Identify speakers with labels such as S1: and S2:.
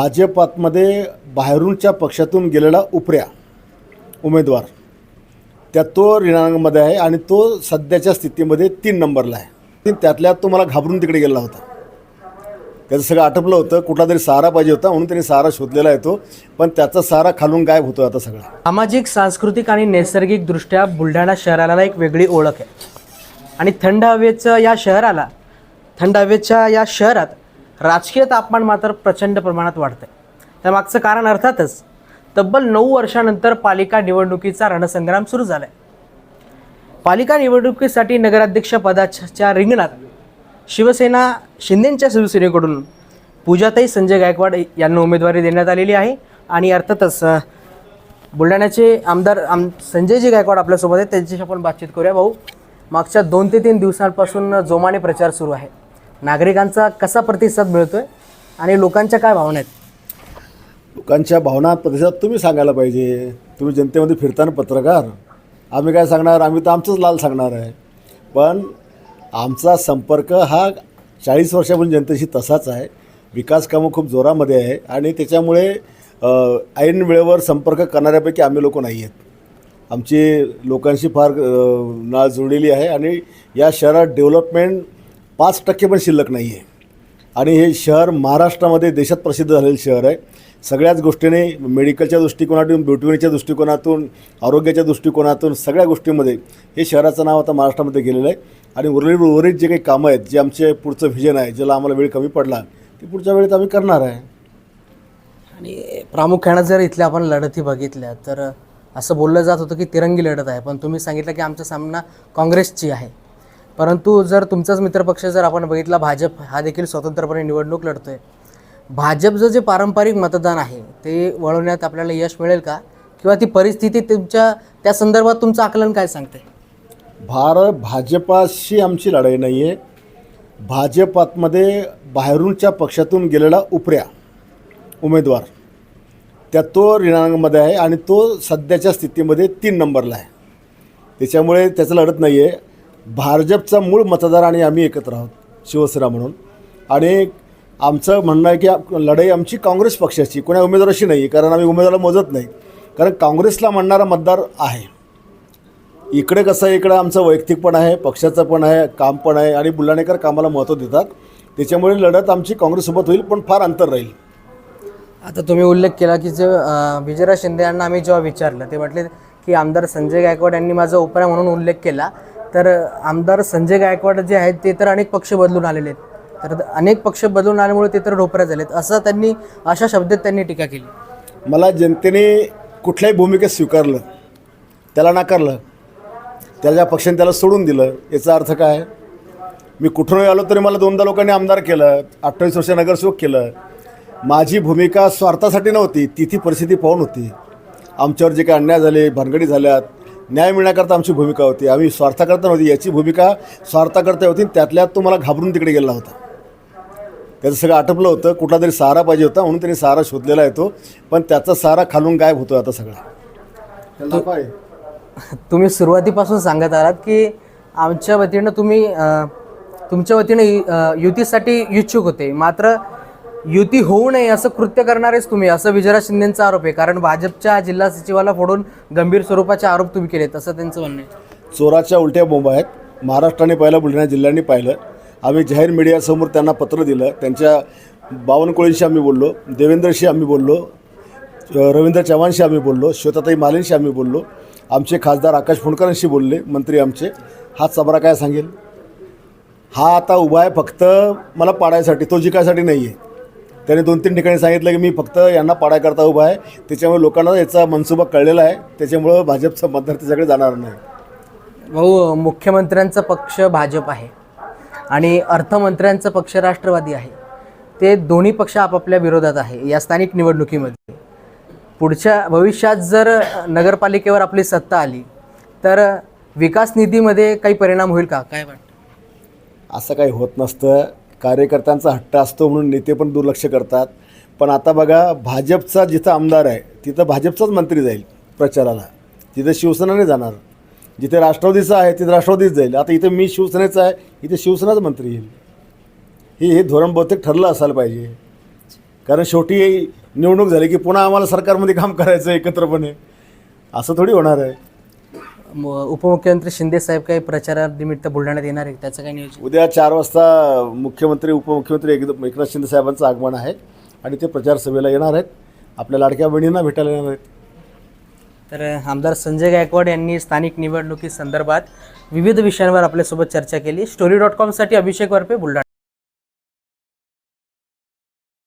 S1: भाजपातमध्ये बाहेरूनच्या पक्षातून गेलेला उपऱ्या उमेदवार त्या तो रिणांगमध्ये आहे आणि तो सध्याच्या स्थितीमध्ये तीन नंबरला आहे. त्यातल्या तो मला घाबरून तिकडे गेला होता. त्याचं सगळं आटपलं होतं कुठला तरी सहारा पाहिजे होता म्हणून त्यांनी सहारा शोधलेला येतो पण त्याचा सहारा खालून गायब होतो आता सगळा.
S2: सामाजिक सांस्कृतिक आणि नैसर्गिकदृष्ट्या बुलढाणा शहराला एक वेगळी ओळख आहे. आणि थंड हवेचं या शहराला थंड हवेच्या या शहरात राजकीय तापमान मात्र प्रचंड प्रमाणात वाढतं आहे त्यामागचं कारण अर्थातच तब्बल नऊ वर्षानंतर पालिका निवडणुकीचा रणसंग्राम सुरू झाला आहे पालिका निवडणुकीसाठी नगराध्यक्ष पदाच्या रिंगणात शिवसेना शिंदेंच्या शिवसेनेकडून पूजाताई संजय गायकवाड यांना उमेदवारी देण्यात आलेली आहे आणि अर्थातच बुलढाण्याचे आमदार आम संजयजी गायकवाड आपल्यासोबत आहेत. त्यांच्याशी आपण बातचीत करूया भाऊ. मागच्या दोन ते तीन दिवसांपासून जोमाने प्रचार सुरू आहे. नागरिकांचा कसा प्रतिसाद मिळतोय आणि लोकांच्या काय भावना आहेत?
S1: लोकांच्या भावना प्रतिसाद तुम्ही सांगायला पाहिजे. तुम्ही जनतेमध्ये फिरताना पत्रकार. आम्ही काय सांगणार? आम्ही तर आमचंच लाल सांगणार आहे. पण आमचा संपर्क हा चाळीस वर्षापूर्वी जनतेशी तसाच आहे. विकास कामं खूप जोरामध्ये आहे आणि त्याच्यामुळे ऐन वेळेवर संपर्क करणाऱ्यापैकी आम्ही लोक नाही आहेत. आमची लोकांशी फार नाळ जुळलेली आहे आणि या शहरात डेव्हलपमेंट पाच टक्के पण शिल्लक नाही आहे आणि हे शहर महाराष्ट्रामध्ये देशात प्रसिद्ध झालेलं शहर आहे. सगळ्याच गोष्टीने मेडिकलच्या दृष्टिकोनातून ब्युटिवरीच्या दृष्टिकोनातून आरोग्याच्या दृष्टिकोनातून सगळ्या गोष्टींमध्ये हे शहराचं नाव आता महाराष्ट्रामध्ये गेलेलं आहे. आणि उरलेली उर्वरित जे काही कामं आहेत जे आमचे पुढचं व्हिजन आहे ज्याला आम्हाला वेळ कमी पडला ते पुढच्या वेळेत आम्ही करणार आहे.
S2: आणि प्रामुख्यानं जर इथल्या आपण लढती बघितल्या तर असं बोललं जात होतं की तिरंगी लढत आहे. पण तुम्ही सांगितलं की आमचा सामना काँग्रेसची आहे. परंतु जर तुमचाच मित्रपक्ष जर आपण बघितला भाजप हा देखील स्वतंत्रपणे निवडणूक लढतोय. भाजपचं जे पारंपरिक मतदान आहे ते वळवण्यात आपल्याला यश मिळेल का? किंवा ती परिस्थिती तुमच्या त्या संदर्भात तुमचं आकलन काय सांगते?
S1: भारत भाजपाशी आमची लढाई नाही आहे भाजपातमध्ये बाहेरूनच्या पक्षातून गेलेला उपऱ्या उमेदवार त्या तो रिणांगमध्ये आहे आणि तो सध्याच्या स्थितीमध्ये तीन नंबरला आहे. त्याच्यामुळे त्याचं लढत नाही आहे भाजपचा मूळ मतदार आणि आम्ही एकत्र आहोत शिवसेना म्हणून. आणि आमचं म्हणणं आहे की लढाई आमची काँग्रेस पक्षाची कोणा उमेदवाराशी नाही कारण आम्ही उमेदवाराला मोजत नाही. कारण काँग्रेसला म्हणणारा मतदार आहे. इकडे कसं आहे इकडं आमचं वैयक्तिक पण आहे पक्षाचं पण आहे काम पण आहे आणि बुलढाणेकर कामाला महत्त्व देतात. त्याच्यामुळे लढत आमची काँग्रेससोबत होईल पण फार अंतर राहील.
S2: आता तुम्ही उल्लेख केला की जे विजयराज शिंदे यांना आम्ही जेव्हा विचारलं ते म्हटले की आमदार संजय गायकवाड यांनी माझा उपरा म्हणून उल्लेख केला. तर आमदार संजय गायकवाड जे आहेत ते तर अनेक पक्ष बदलून आलेले आहेत. तर अनेक पक्ष बदलून आल्यामुळे ते तर ढोपऱ्या झालेत. असं त्यांनी अशा शब्दात त्यांनी टीका केली.
S1: मला जनतेने कुठल्याही भूमिकेत स्वीकारलं त्याला नाकारलं त्याच्या पक्षाने त्याला सोडून दिलं याचा अर्थ काय? मी कुठूनही आलो तरी मला दोनदा लोकांनी आमदार केलं अठ्ठावीस वर्ष नगरसेवक केलं. माझी भूमिका स्वार्थासाठी नव्हती ती ती परिस्थिती पाहून होती. आमच्यावर जे काही अन्याय झाले भानगडी झाल्यात न्याय मिळण्याकरता आमची भूमिका होती. आम्ही स्वार्थाकरता नव्हती. याची भूमिका स्वार्थाकरता होती त्यातल्यात तो मला घाबरून तिकडे गेला होता. त्याचं सगळं आटपलं होतं. कुठला तरी सहारा पाहिजे होता. म्हणून त्यांनी सहारा शोधलेला येतो पण त्याचा सहारा खालून गायब होतो आता सगळा.
S2: तुम्ही सुरुवातीपासून सांगत आहात की आमच्या वतीनं तुम्ही तुमच्या वतीनं युतीसाठी इच्छुक होते. मात्र युती होऊ नये असं कृत्य करणारेच तुम्ही असं विजयराज शिंदेचा आरोप आहे. कारण भाजपच्या जिल्हा सचिवाला फोडून गंभीर स्वरूपाचे आरोप तुम्ही केलेत असं त्यांचं म्हणणं आहे.
S1: चोराच्या उलट्या बोंब आहेत. महाराष्ट्राने पाहिलं बुलढाणा जिल्ह्याने पाहिलं. आम्ही जाहीर मीडियासमोर त्यांना पत्र दिलं. त्यांच्या बावनकुळेंशी आम्ही बोललो देवेंद्रशी आम्ही बोललो रवींद्र चव्हाणशी आम्ही बोललो श्वेताताई मालेंशी आम्ही बोललो. आमचे खासदार आकाश फुंडकरांशी बोलले मंत्री आमचे. हा चबरा काय सांगेल? हा आता उभा आहे फक्त मला पाडायसाठी तो जिकायसाठी नाही आहे त्याने दोन तीन ठिकाणी सांगितलं की मी फक्त यांना पाडायकरता उभा आहे. त्याच्यामुळे लोकांना याचा मनसुबा कळलेला आहे. त्याच्यामुळं भाजपचा मतदार त्याच्याकडे जाणार नाही.
S2: भाऊ मुख्यमंत्र्यांचा पक्ष भाजप आहे आणि अर्थमंत्र्यांचा पक्ष राष्ट्रवादी आहे. ते दोन्ही पक्ष आपापल्या विरोधात आहे या स्थानिक निवडणुकीमध्ये. पुढच्या भविष्यात जर नगरपालिकेवर आपली सत्ता आली तर विकास निधीमध्ये काही परिणाम होईल का? काय वाटतं?
S1: असं काही होत नसतं. कार्यकर्त्यांचा हट्ट असतो म्हणून नेते पण दुर्लक्ष करतात. पण आता बघा भाजपचा जिथं आमदार आहे तिथं भाजपचाच मंत्री जाईल प्रचाराला. तिथं शिवसेना नाही जाणार. जिथे राष्ट्रवादीचं आहे तिथं राष्ट्रवादीच जाईल. आता इथं मी शिवसेनेचं आहे इथे शिवसेनाच मंत्री येईल. हे हे धोरण बहुतेक ठरलं असायला पाहिजे. कारण शेवटी निवडणूक झाली की पुन्हा आम्हाला सरकारमध्ये काम करायचं आहे एकत्रपणे. असं थोडी होणार आहे.
S2: उपमुख्यमंत्री शिंदे साहेब काही प्रचारानिमित्त बुलढाण्यात येणार आहे त्याचं काय नियोजन?
S1: उद्या चार वाजता मुख्यमंत्री उपमुख्यमंत्री एकदम एकनाथ शिंदे साहेबांचं आगमन आहे आणि ते प्रचार सभेला येणार आहेत. आपल्या लाडक्या बहिणींना भेटायला येणार आहेत.
S2: तर आमदार संजय गायकवाड यांनी स्थानिक निवडणुकी संदर्भात विविध विषयांवर आपल्यासोबत चर्चा केली. स्टोरी डॉट कॉमसाठी अभिषेक वरपे बुलढाणा.